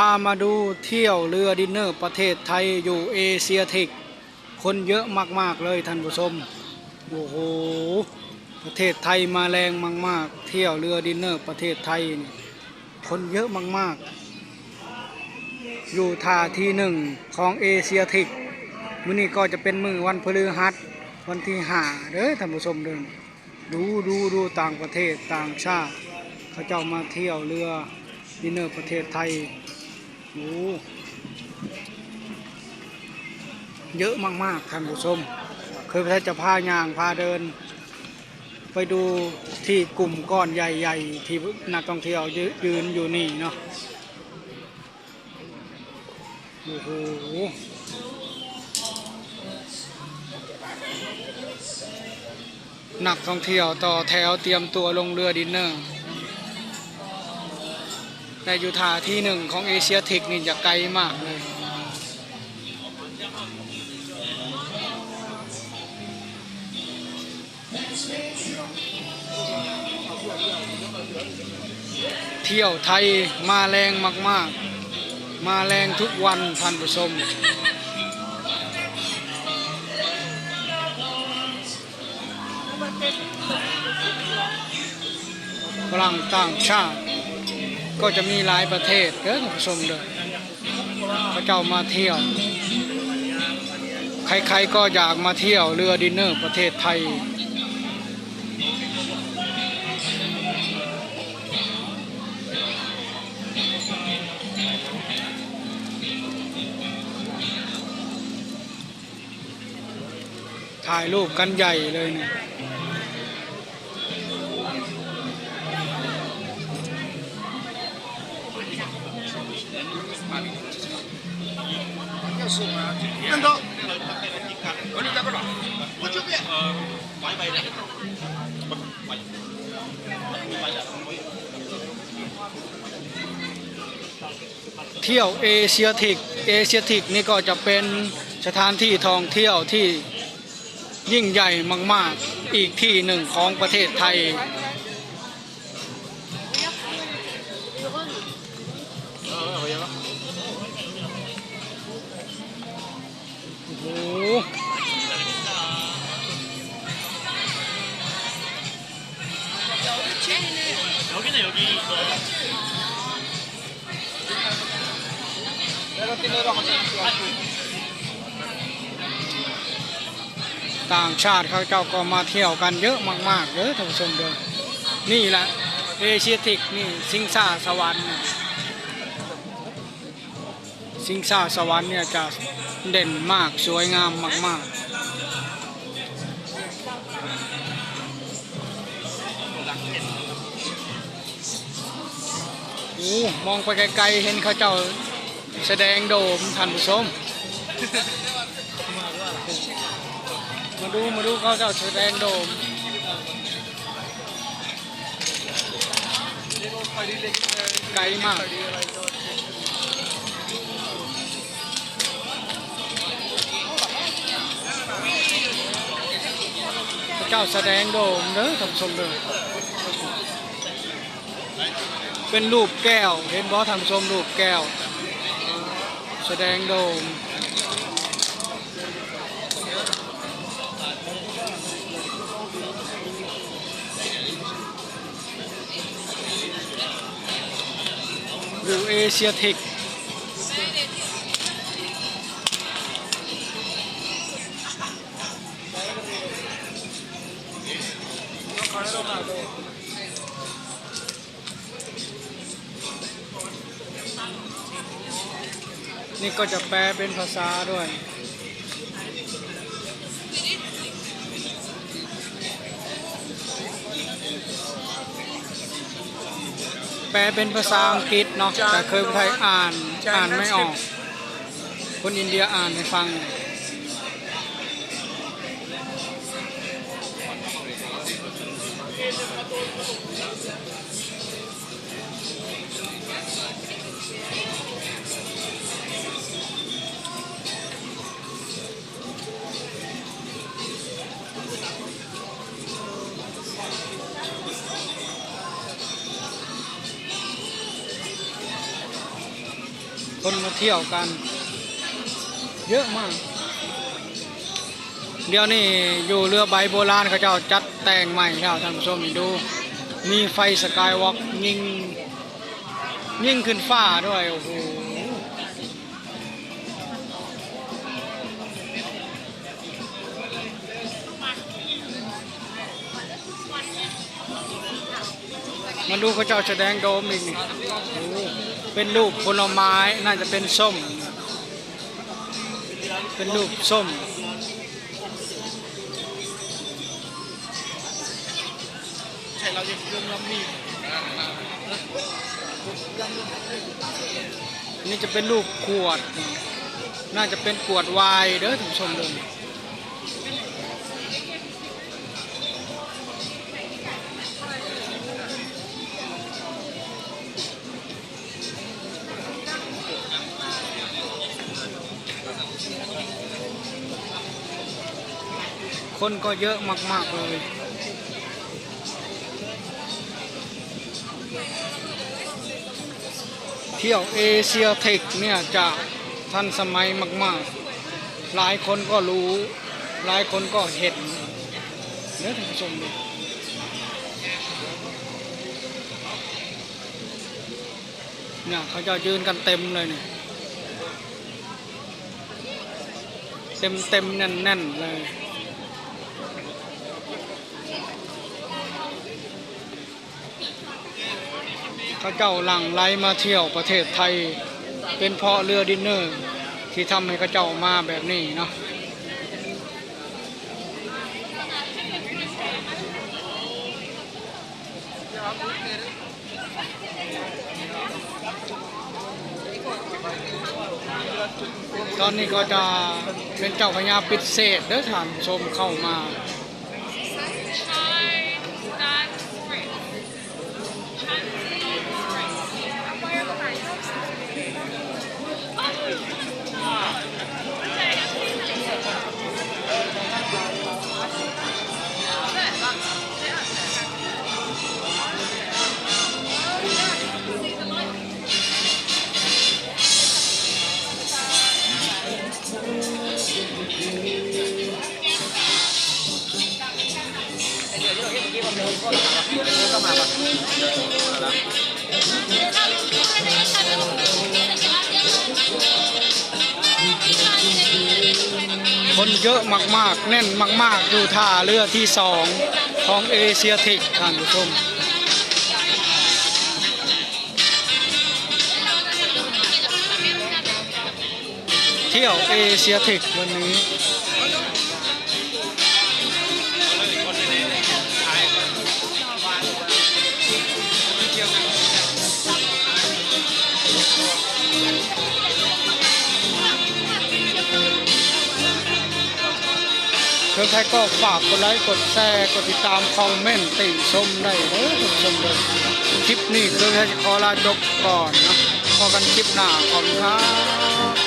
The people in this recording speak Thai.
พามาดูเที่ยวเรือดินเนอร์ประเทศไทยอยู่เอเชียทิก คนเยอะมาก ๆ เลยท่านผู้ชม โอ้โห ประเทศไทยมาแรงมาก ๆ เที่ยวเรือดินเนอร์ประเทศไทยนี่คนเยอะมาก ๆ อยู่ท่าที่หนึ่งของเอเชียทิกมื้อนี้ก็จะเป็นมือวันพฤหัสวันที่ห้าเด้อท่านผู้ชมเดินดูดูดูต่างประเทศต่างชาติเขาเจ้ามาเที่ยวเรือดินเนอร์ประเทศไทย โอ้เยอะมากๆท่านผู้ชมเคยพระจะพายางพาเดิน ไปดูที่กลุ่มก้อนใหญ่ๆ ที่นักท่องเที่ยวยยืนอยู่นี่เนาะโอ้โหนักท่องเที่ยวต่อแถวเตรียมตัวลงเรือดินเนอร์ แต่อยู่ท่าที่หนึ่งของเอเชียเทคนี่จะไกลมากเลยเที่ยวไทยมาแรงมาก ๆ มาแรงทุกวันท่านผู้ชมฝรั่งต่างชาติ ก็จะมีหลายประเทศเด้อท่านผู้ชมเด้อพระเจ้ามาเที่ยว ใครๆก็อยากมาเที่ยวเรือดินเนอร์ประเทศไทยถ่ายรูปกันใหญ่เลยเนี่ย Nando. Ahorita con Mucho เที่ยวเอเชียทิกเอเชียทิกนี่ก็จะเป็นสถานที่ท่องเที่ยวที่ยิ่งใหญ่มาก ๆ อีกที่หนึ่งของประเทศไทย ต่างชาติเขาเจ้าก็มาเที่ยวกันเยอะมากๆเด้อท่านผู้ชมเด้อนี่แหละเอเชียทิกนี่สิงสาสวรรค์สิงสาสวรรค์เนี่ยจะเด่นมากสวยงามมาก ๆโอ้มองไปไกลๆ เห็นเขาเจ้า แสดงโดมท่านผู้ชม มาดูมาดูเขาเจ้าแสดงโดมไกลมากเจ้าแสดงโดมเด้อท่านผู้ชมเด้อเป็นรูปแก้ว เห็นบ่ท่านผู้ชมรูปแก้ว แสดงโดมวิวเอเชียทิก นี่ก็จะแปลเป็นภาษาด้วย แปลเป็นภาษาอังกฤษเนาะแต่เคยไทยอ่านอ่านไม่ออก คนอินเดียอ่านให้ฟัง คนมาเที่ยวกัน เยอะมาก เดี๋ยวนี้อยู่เรือใบโบราณเขาเจ้าจัดแต่งใหม่แล้วท่านผู้ชมดู มีไฟสกายวอล์กยิงยิงขึ้นฟ้าด้วย โอ้โหมาดูเขาเจ้าแสดงโดมอีกนี่โอ้ เป็นรูปผลไม้น่าจะเป็นส้ม เป็นรูปส้ม ใช่เราจะเรื่องลำมีอันนี้จะเป็นรูปขวด น่าจะเป็นขวดไวน์เด้อท่านผู้ชมเลย คนก็เยอะมาก ๆ เลย เที่ยวเอเชียเทคเนี่ยจะทันสมัยมาก ๆ หลายคนก็รู้ หลายคนก็เห็นเนื้อท่านผู้ชมดูเนี่ยเขาจะยืนกันเต็มเลยเนี่ยเต็มเต็มแน่นแน่นๆเลย เขาเจ้าหลั่งไหลมาเที่ยวประเทศไทย เป็นเพราะเรือดินเนอร์ ที่ทำให้เขาเจ้ามาแบบนี้เนาะตอนนี้ก็จะเป็นเจ้าพญาปิดเศษเด้อท่านชมเข้ามา คนเยอะมากๆ แน่นมากๆ อยู่ท่าเรือที่สองของเอเชียทิกท่านผู้ชมเที่ยวเอเชียทิกวันนี้ เพื่อนใครก็ฝากกดไลค์กดแชร์กดติดตามคอมเมนต์ติชมได้เด้อท่านผู้ชมเลยคลิปนี้คือให้ขอลาจบก่อนนะพอกันคลิปหน้าขอบคุณครับ